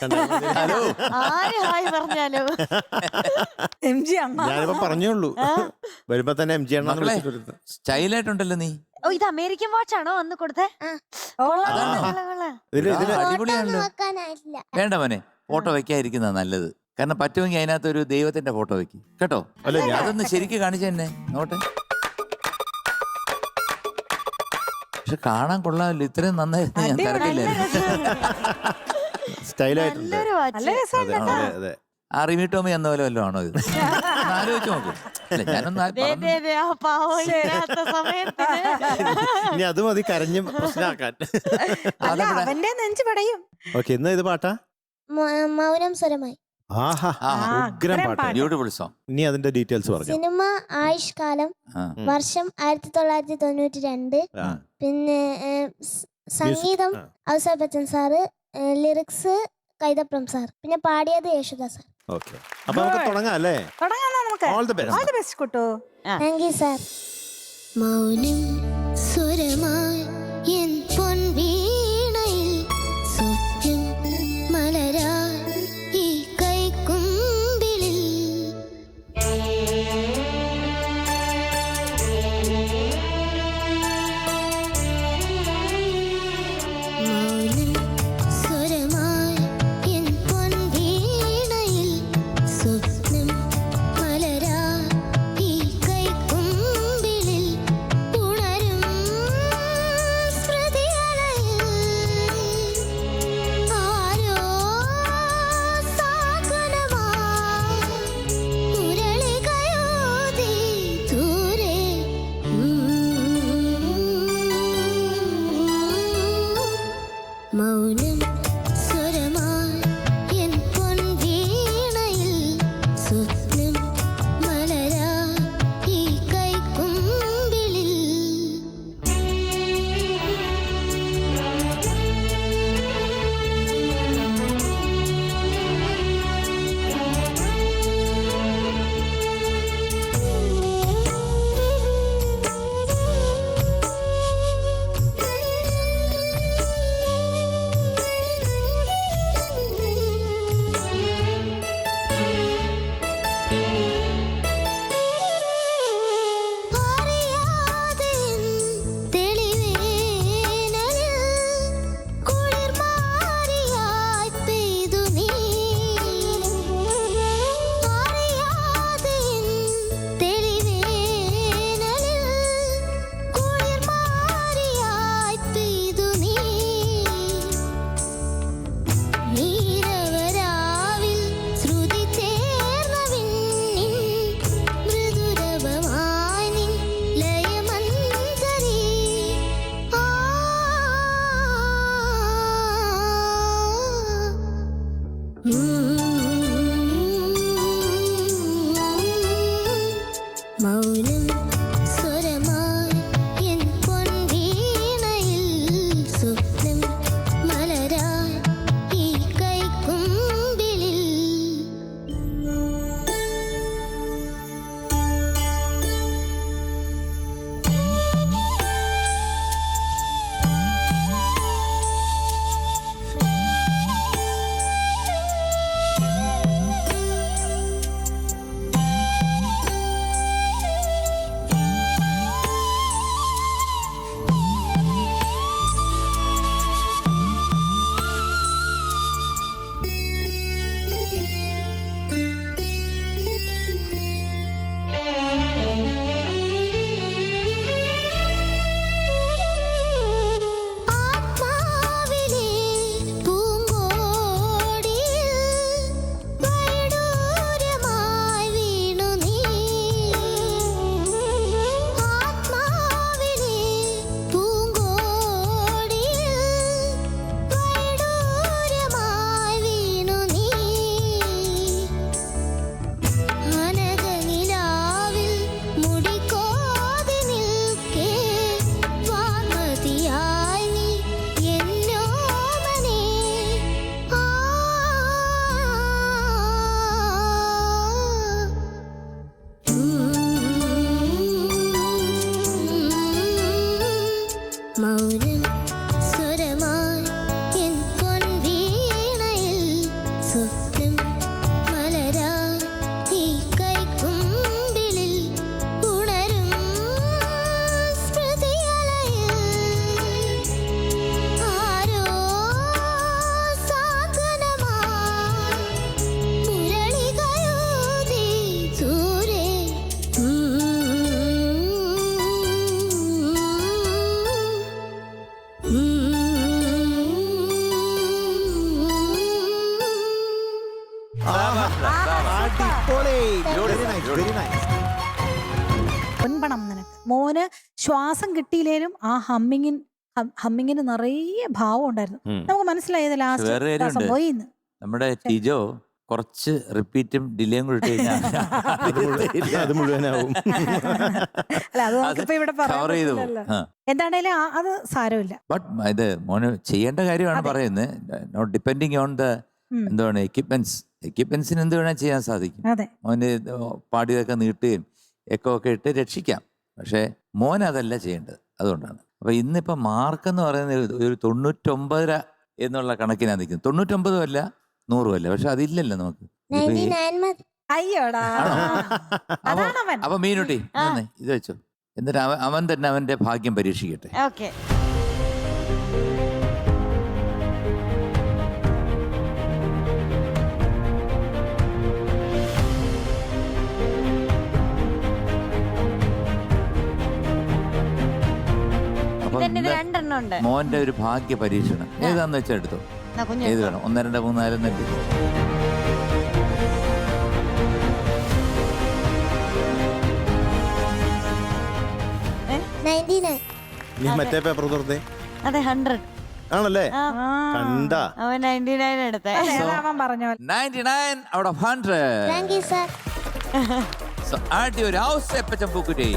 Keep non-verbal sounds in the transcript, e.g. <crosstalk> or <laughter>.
Hello. ആര് hi പറഞ്ഞാലോ? M G അണ്ണ. ഞാനിപ്പോ പറഞ്ഞോളൂ വരുമ്പോ തന്നെ എം ജി അണ്ണാന്ന് മക്കളെ. വിളിച്ചിട്ട് സ്റ്റൈലായിട്ടുണ്ടല്ലോ നീ. ഓ ഇത് അമേരിക്കൻ വാച്ച് ആണോ അന്ന് കൊടുത്തേ? അതാണോ? കൊള്ളാം, കൊള്ളാം. ഇതിൽ ആ, അടിപൊളിയാണല്ലോ. നോക്കാനായിട്ടില്ല. വേണ്ട മോനെ ഫോട്ടോ വെക്കാതിരിക്കുന്ന നല്ലത്. കാരണം പറ്റുമെങ്കിൽ അതിനകത്ത് ഒരു ദൈവത്തിന്റെ ഫോട്ടോ വെക്കും. കേട്ടോ? അല്ല ഞാൻ അതൊന്ന് ശരിക്ക് കാണിച്ചു തന്നെ. നോട്ടെ. പക്ഷെ കാണാൻ കൊള്ളാമല്ലോ. ഇത്രയും നന്നായിരുന്നു. ഞാൻ അടിപൊളി. നല്ല തിരക്കില്ലായിരുന്നു രസമുണ്ട്. സ്റ്റൈലായിട്ടുണ്ട്. നല്ലൊരു നല്ല വാച്ച് രസമുണ്ട് അതെ അതെ ആ റിമി ടോമി എന്ന പോലെ വല്ലതും ആണോ ഇത്? ഒന്ന് ആലോചിച്ച് നോക്ക്. അല്ല ഞാനൊന്ന് ആ ദേ, പറഞ്ഞു. ദേ, ദേ, ആ പാവം ഇല്ലാത്ത സമയത്തിന്. ഇനി അത് മതി കരഞ്ഞ് പ്രശ്നമാക്കാൻ. അല്ല അതെവിടെ? അവന്റെ നെഞ്ച് പടയും. ഓക്കെ ഇന്ന് ഇത് പാട്ടാ? മ- മൗനം സ്വരമായി. ആഹാ ആ, ഉഗ്രം പാട്ട്. ബ്യൂട്ടിഫുൾ സോങ് ഇനി അതിന്റെ ഡീറ്റെയിൽസ് പറഞ്ഞു സിനിമ ആയുഷ് കാലം ആ. ഉം. വർഷം ആയിരത്തി തൊള്ളായിരത്തി തൊണ്ണൂറ്റി രണ്ട് ആ. പിന്നെ ഏ, സ്- സംഗീതം. Ouseppachan sir lyrics Kaithapram sir പിന്നെ പാടിയത് യേശുദാസ് സാർ ഓക്കെ അപ്പൊ നമുക്ക്. തുടങ്ങാം അല്ലേ? നമുക്ക്? All the all best the best Kuttu. Thank you sir മൗനം സ്വരമായി എൻ പൊൻവീണയിൽ മൗനം motive. മോന് ശ്വാസം കിട്ടിയില്ലേലും ആ ഹമ്മിങ്ങിൻ ഹമ്മിങ്ങിന് നിറയെ ഭാവം ഉണ്ടായിരുന്നു. നമുക്ക് മനസ്സിലായത് ലാസ്റ്റ് കാര്യമുണ്ട്. നമ്മുടെ ടിജോ കുറച്ച് റിപ്പീറ്റും ഡിലേയും കൂടി ഇട്ട് കഴിഞ്ഞാൽ <laughs> അത് മുഴുവനാവും. <laughs> എന്താണേലും അത് സാരമില്ല. ബട്ട് ഇത് മോന് ചെയ്യേണ്ട കാര്യമാണ് പറയുന്നത്. നോട്ട് ഡിപ്പെൻഡിങ് ഓൺ ദ എന്താണ് എക്യുപ്മെന്റ്സ് എക്യുപ്മെന്റ്സിന് എന്ത് വേണേൽ ചെയ്യാൻ സാധിക്കും. മോന് പാടിയതൊക്കെ നീട്ടുകയും എക്കോ ഒക്കെ ഇട്ട് രക്ഷിക്കാം. പക്ഷേ മോൻ അതല്ല ചെയ്യേണ്ടത്. അതുകൊണ്ടാണ്. അപ്പൊ ഇന്നിപ്പോ മാർക്ക് എന്ന് പറയുന്നത് ഒരു തൊണ്ണൂറ്റൊമ്പതര എന്നുള്ള കണക്കിനാണ് നിൽക്കുന്നത് തൊണ്ണൂറ്റൊമ്പതും അല്ല നൂറും അല്ല. പക്ഷെ അതില്ലല്ലോ നമുക്ക്. അയ്യോടാ. അപ്പൊ മീനുട്ടി. ഇത് വെച്ചോ. എന്നിട്ട് അവൻ അവൻ തന്നെ അവന്റെ ഭാഗ്യം പരീക്ഷിക്കട്ടെ. ഓക്കെ. രണ്ടെണ്ണം ഉണ്ട്. മോന്റെ ഒരു ഭാഗ്യ പരീക്ഷണം. ഏതാന്ന് വെച്ചാൽ എടുത്തു? ഏത്. വേണം? ഒന്ന് രണ്ട് മൂന്ന് നാല് നീ മറ്റേ പേപ്പർ തുറന്നേ. അതെ ഹൺഡ്രഡ് ആണല്ലേ? കണ്ടാ. അവൻ നയന്റി നയൻ എടുത്തേ. അതെ, അതാ അവൻ പറഞ്ഞ പോലെ. 99 out 100. Thank you sir So, ആദ്യം ഒരു ഹൗസ് എപ്പച്ചം പൂക്കുറ്റി